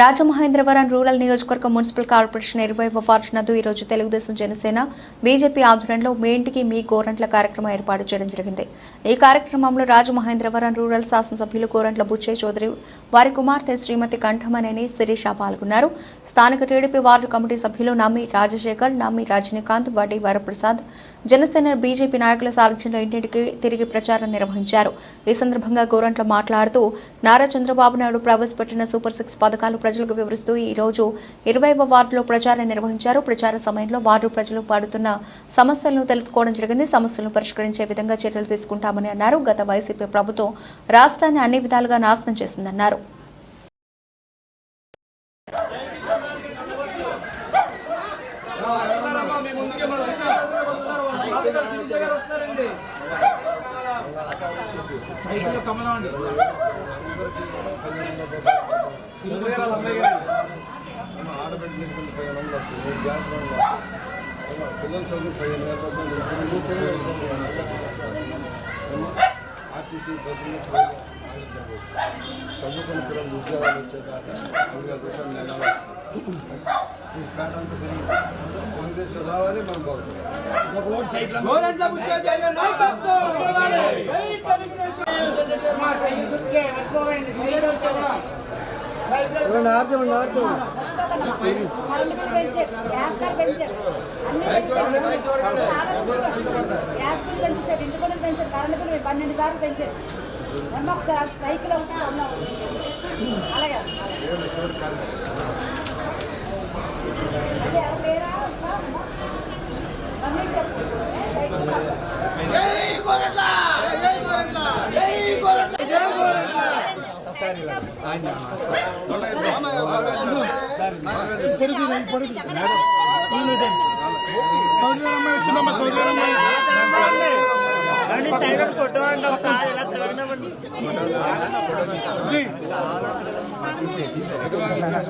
Rajamahendravaram rural నియోజకవర్గ municipal corporation ఇరవై ward నందు ఈరోజు తెలుగుదేశం జనసేన బీజేపీ ఆధ్వర్యంలో మీ ఇంటికి మీ గోరంట్ల కార్యక్రమం ఏర్పాటు చేయడం జరిగింది. ఈ కార్యక్రమంలో రాజమహేంద్రవరం రూరల్ శాసనసభ్యులు గోరంట్ల బుచ్చయ్య చౌదరి వారి కుమార్తె శ్రీమతి కంఠమనేని శిరీష పాల్గొన్నారు. స్థానిక టీడీపీ వార్డు కమిటీ సభ్యులు నమ్మి రాజశేఖర్ నమ్మి రజనీకాంత్ వడ్డీ వరప్రసాద్ జనసేన బీజేపీ నాయకుల సారథ్యంలో ఇంటింటికి తిరిగి ప్రచారం నిర్వహించారు. ఈ సందర్భంగా గోరంట్ల మాట్లాడుతూ నారా చంద్రబాబు నాయుడు ప్రవేశపెట్టిన సూపర్ సిక్స్ పథకాలు ప్రజలకు వివరిస్తూ ఈ రోజు ఇరవైవ వార్డులో ప్రచారం నిర్వహించారు. ప్రచార సమయంలో వార్డు ప్రజలు పాడుతున్న సమస్యలను తెలుసుకోవడం జరిగింది. సమస్యలను పరిష్కరించే విధంగా చర్యలు తీసుకుంటామని అన్నారు. గత వైసీపీ ప్రభుత్వం రాష్ట్రాన్ని అన్ని విధాలుగా నాశనం చేసిందన్నారు. పిల్లలు చదువు పదిహేను వేల ఆర్టీసీ బస్సులు చదువుకున్న పిల్లలు ఉద్యోగాలు వచ్చేదాకా మూడు వేల రూపాయలు నెల ఈ కార్డు అంతా తిరిగి తెలుగుదేశం రావాలి మనం బాగుంటుంది పన్నెండు సార్లు పెంచారు ఒకసారి సైకిల్ ఒకటి అన్నా అలాగే. మళ్ళీ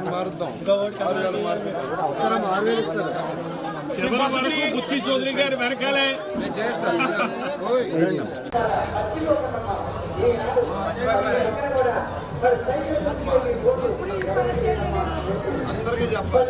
మారుద్దాం మారుద్దాం ఆరు వేలు ఇస్తారు బుచ్చి చౌదరి గారు వెనకాలే చేస్తాను अंदर के जापा